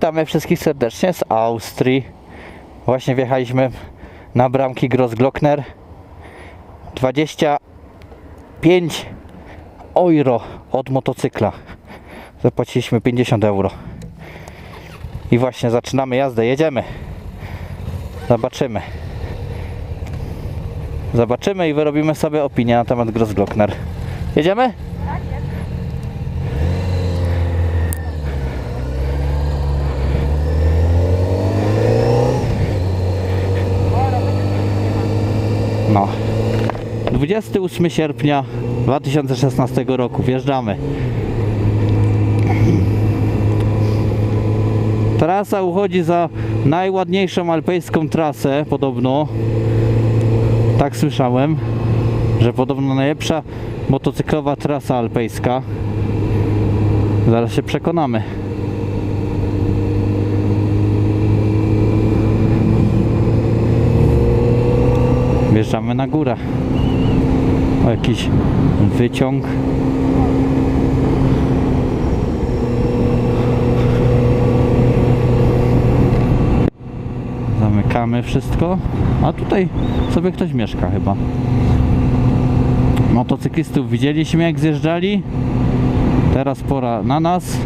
Witamy wszystkich serdecznie z Austrii. Właśnie wjechaliśmy na bramki Grossglockner. 25 euro od motocykla. Zapłaciliśmy 50 euro. I właśnie zaczynamy jazdę, jedziemy. Zobaczymy. Zobaczymy i wyrobimy sobie opinię na temat Grossglockner. Jedziemy? No. 28 sierpnia 2016 roku. Wjeżdżamy. Trasa uchodzi za najładniejszą alpejską trasę, podobno. Tak słyszałem, że podobno najlepsza motocyklowa trasa alpejska. Zaraz się przekonamy. Wjeżdżamy na górę. O jakiś wyciąg. Zamykamy wszystko. A tutaj sobie ktoś mieszka chyba. Motocyklistów widzieliśmy jak zjeżdżali. Teraz pora na nas.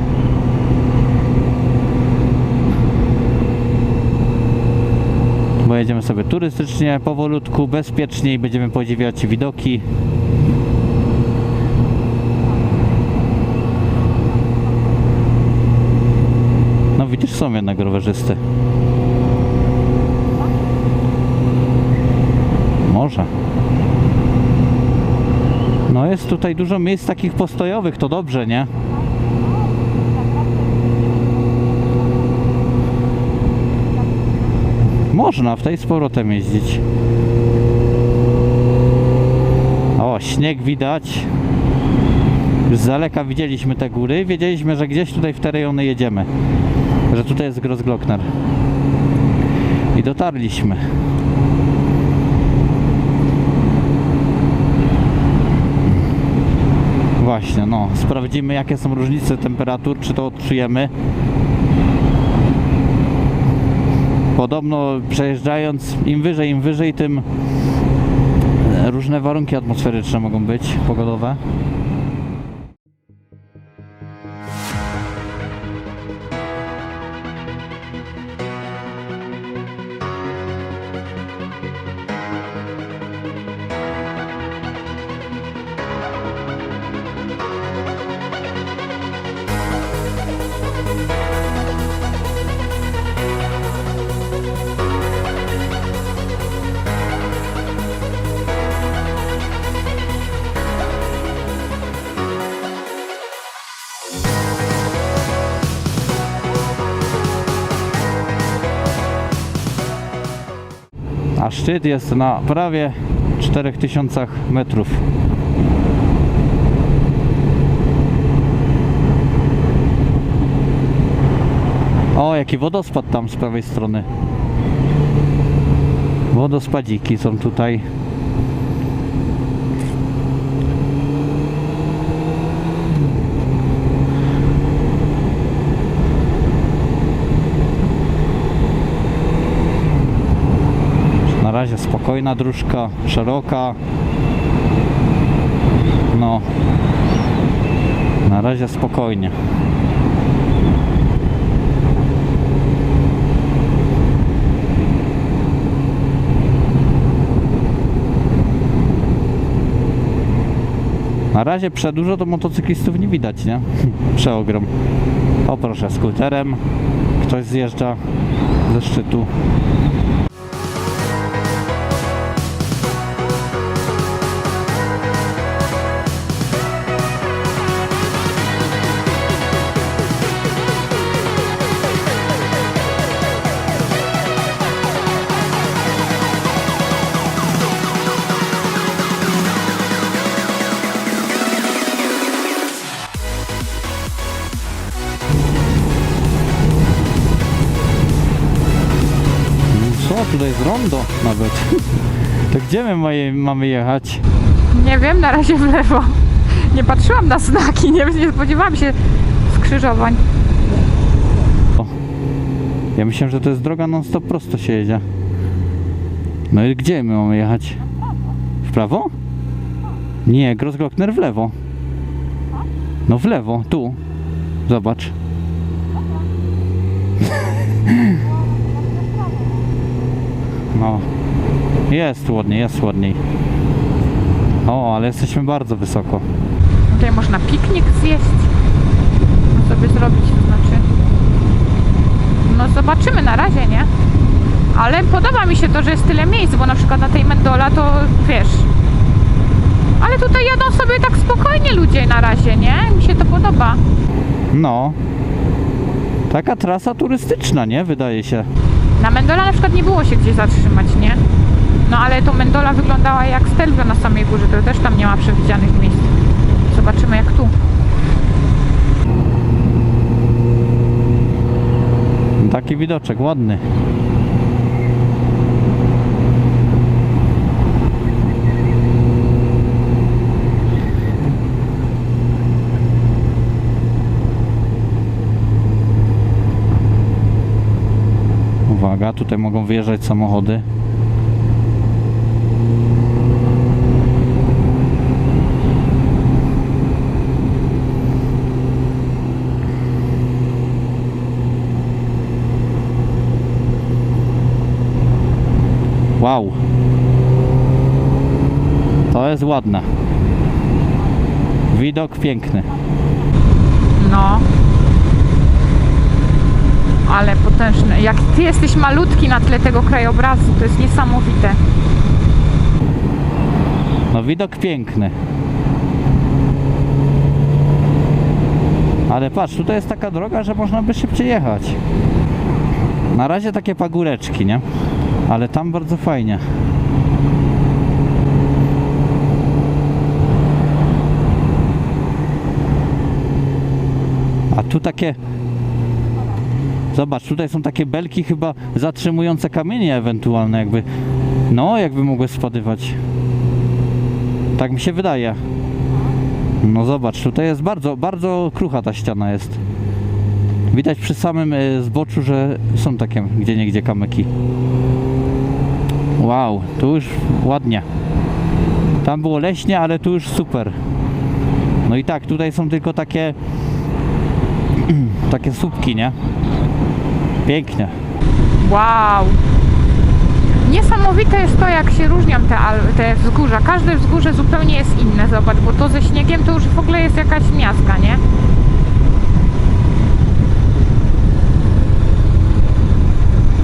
Bo jedziemy sobie turystycznie, powolutku, bezpiecznie i będziemy podziwiać widoki. No widzisz, są jednak rowerzysty. Może. No jest tutaj dużo miejsc takich postojowych, to dobrze, nie? Można w tej z powrotem jeździć. O, śnieg widać. Już z daleka widzieliśmy te góry. Wiedzieliśmy, że gdzieś tutaj w te rejony jedziemy. Że tutaj jest Grossglockner. I dotarliśmy. Właśnie, no. Sprawdzimy jakie są różnice temperatur, czy to odczujemy. Podobno przejeżdżając im wyżej, im wyżej, tym różne warunki atmosferyczne mogą być, pogodowe. A szczyt jest na prawie 4000 metrów. O, jaki wodospad tam z prawej strony. Wodospadziki są tutaj. Na razie spokojna dróżka, szeroka. No. Na razie spokojnie. Na razie przedłużo to motocyklistów nie widać, nie? Przeogrom. O proszę, skuterem ktoś zjeżdża ze szczytu. Jest rondo nawet. To gdzie my moje- mamy jechać? Nie wiem, na razie w lewo. Nie patrzyłam na znaki, nie, nie spodziewałam się skrzyżowań. O, Ja myślałem, że to jest droga non stop prosto się jedzie. No i gdzie my mamy jechać? W prawo? Nie, Grossglockner w lewo. No w lewo, tu. Zobacz. No. Jest ładniej, jest ładniej. O, ale jesteśmy bardzo wysoko. Tutaj można piknik zjeść. Sobie zrobić, to znaczy. No zobaczymy na razie, nie? Ale podoba mi się to, że jest tyle miejsc, bo na przykład na tej Mendola to wiesz. Ale tutaj jadą sobie tak spokojnie ludzie na razie, nie? Mi się to podoba. No. Taka trasa turystyczna, nie? Wydaje się. Na Mendola na przykład nie było się gdzie zatrzymać, nie? No ale to Mendola wyglądała jak Stelvio na samej górze, to też tam nie ma przewidzianych miejsc. Zobaczymy jak tu. Taki widoczek, ładny. Tutaj mogą wyjeżdżać samochody. Wow. To jest ładne. Widok piękny. No. Ale potężne. Jak ty jesteś malutki na tle tego krajobrazu, to jest niesamowite. No widok piękny. Ale patrz, tutaj jest taka droga, że można by szybciej jechać. Na razie takie pagóreczki, nie? Ale tam bardzo fajnie. A tu takie... Zobacz, tutaj są takie belki chyba zatrzymujące kamienie ewentualne jakby... No, jakby mogły spadywać. Tak mi się wydaje. No zobacz, tutaj jest bardzo, bardzo krucha ta ściana jest. Widać przy samym e, zboczu, że są takie gdzie niegdzie kamyki. Wow, tu już ładnie. Tam było leśnie, ale tu już super. No i tak, tutaj są tylko takie takie słupki, nie? Pięknie. Wow. Niesamowite jest to, jak się różnią te, te wzgórza. Każde wzgórze zupełnie jest inne, zobacz, bo to ze śniegiem to już w ogóle jest jakaś miazga, nie?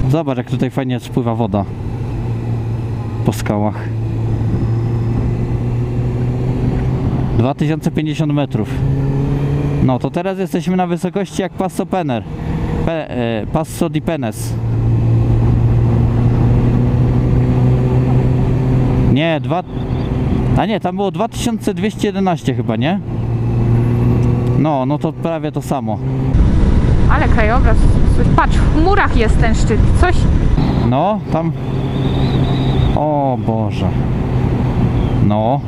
Zobacz, jak tutaj fajnie spływa woda po skałach. 2050 metrów. No to teraz jesteśmy na wysokości jak Passo Pener. E, Passo di Penes. Nie, dwa... A nie, tam było 2211 chyba, nie? No, no to prawie to samo. Ale krajobraz, patrz, w chmurach jest ten szczyt. Coś, No, tam. O Boże. No.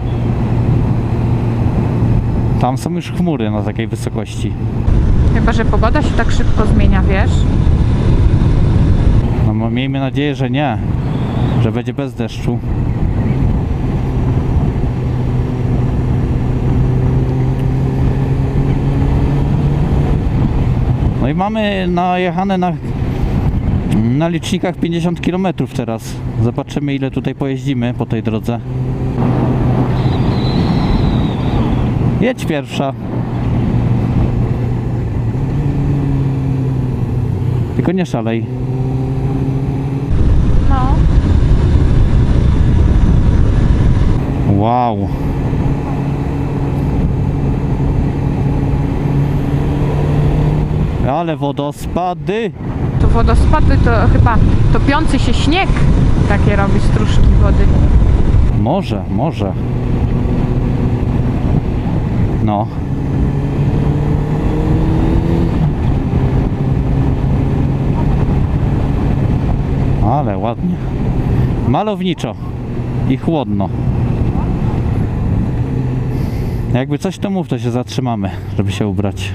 Tam są już chmury na takiej wysokości. Chyba że pogoda się tak szybko zmienia, wiesz? No miejmy nadzieję, że nie. Że będzie bez deszczu. No i mamy najechane na, na licznikach 50 km teraz. Zobaczymy ile tutaj pojeździmy po tej drodze. Jedź pierwsza. Tylko nie szalej. No. Wow. Ale wodospady. To wodospady to chyba topiący się śnieg takie robi stróżki wody. Może, może. No. Ale ładnie. Malowniczo i chłodno. Jakby coś to mów, to się zatrzymamy, żeby się ubrać.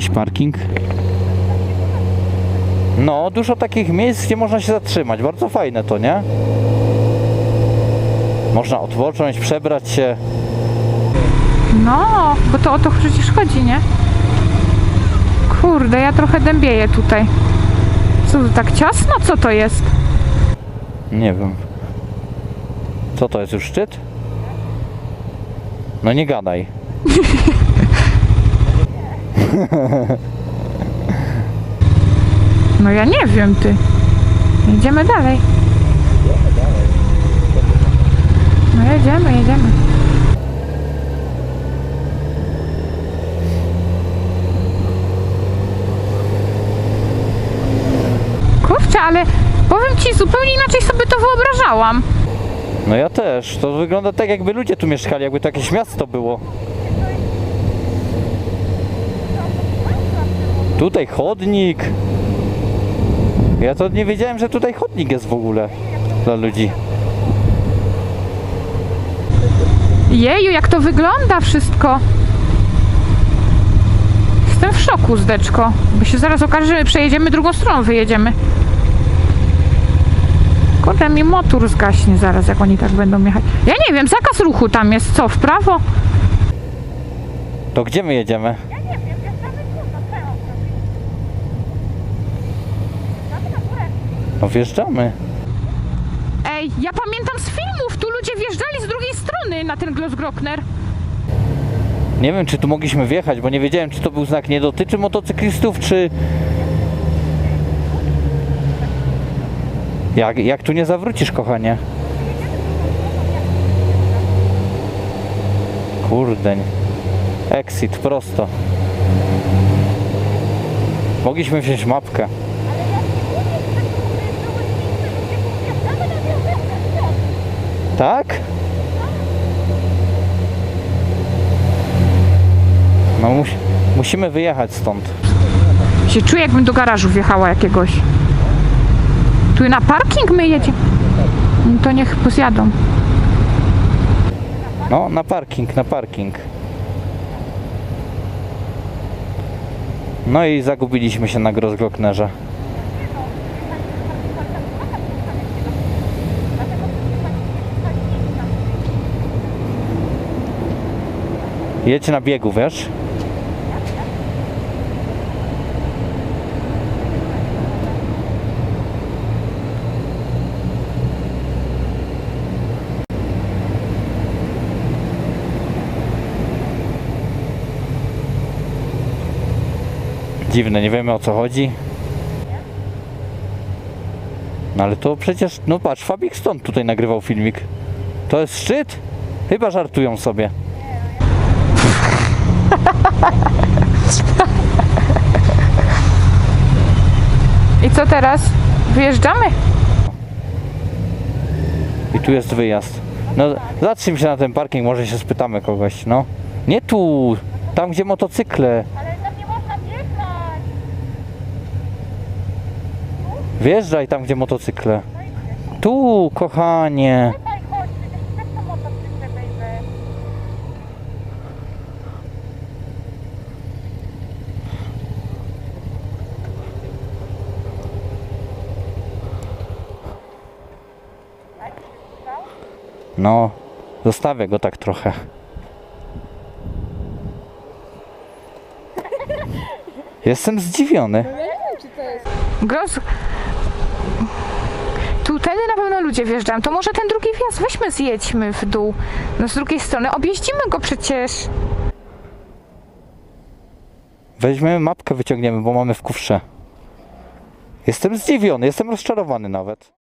Jakiś parking. No, dużo takich miejsc, gdzie można się zatrzymać. Bardzo fajne to, nie? Można odpocząć, przebrać się. No, bo to o to przecież chodzi, nie? Kurde, ja trochę dębieję tutaj. Co tu tak ciasno? Co to jest? Nie wiem. Co to jest już szczyt? No nie gadaj. No ja nie wiem, ty. Jedziemy dalej. No jedziemy, jedziemy. Kurczę, ale powiem ci, zupełnie inaczej sobie to wyobrażałam. No ja też. To wygląda tak, jakby ludzie tu mieszkali, jakby to jakieś miasto było. Tutaj chodnik. Ja to nie wiedziałem, że tutaj chodnik jest w ogóle dla ludzi. Jeju, jak to wygląda wszystko. Jestem w szoku, zdeczko. Bo się zaraz okaże, że przejedziemy drugą stroną, wyjedziemy. Kurde, mi motor zgaśnie zaraz, jak oni tak będą jechać. Ja nie wiem, zakaz ruchu tam jest. Co, w prawo? To gdzie my jedziemy? No wjeżdżamy. Ej, ja pamiętam z filmów, tu ludzie wjeżdżali z drugiej strony na ten Glossglockner. Nie wiem, czy tu mogliśmy wjechać, bo nie wiedziałem, czy to był znak nie dotyczy motocyklistów, czy... Jak, jak tu nie zawrócisz, kochanie? Kurde. Exit, prosto. Mogliśmy wziąć mapkę. Tak? No musi, musimy wyjechać stąd. Się czuję, jakbym do garażu wjechała jakiegoś. Tu na parking my jedziemy. No To niech pozjadą. No, na parking, na parking. No i zagubiliśmy się na Grossglocknerze. Jedź na biegu, wiesz? Dziwne, nie wiemy o co chodzi. No ale to przecież, no patrz, Fabik stąd tutaj nagrywał filmik. To jest szczyt? Chyba żartują sobie. I co teraz? Wyjeżdżamy? I tu jest wyjazd. No zatrzym się na ten parking, może się spytamy kogoś, no. Nie tu, tam gdzie motocykle. Ale tam nie można wjechać. Wjeżdżaj tam gdzie motocykle. Tu, kochanie. Tutaj chodź, przecież też to motocykle, baby. No, zostawię go tak trochę. Jestem zdziwiony. Gros... Tu wtedy na pewno ludzie wjeżdżają. To może ten drugi wjazd weźmy, zjedźmy w dół. No z drugiej strony objeździmy go przecież. Weźmiemy mapkę, wyciągniemy, bo mamy w kufrze. Jestem zdziwiony, jestem rozczarowany nawet.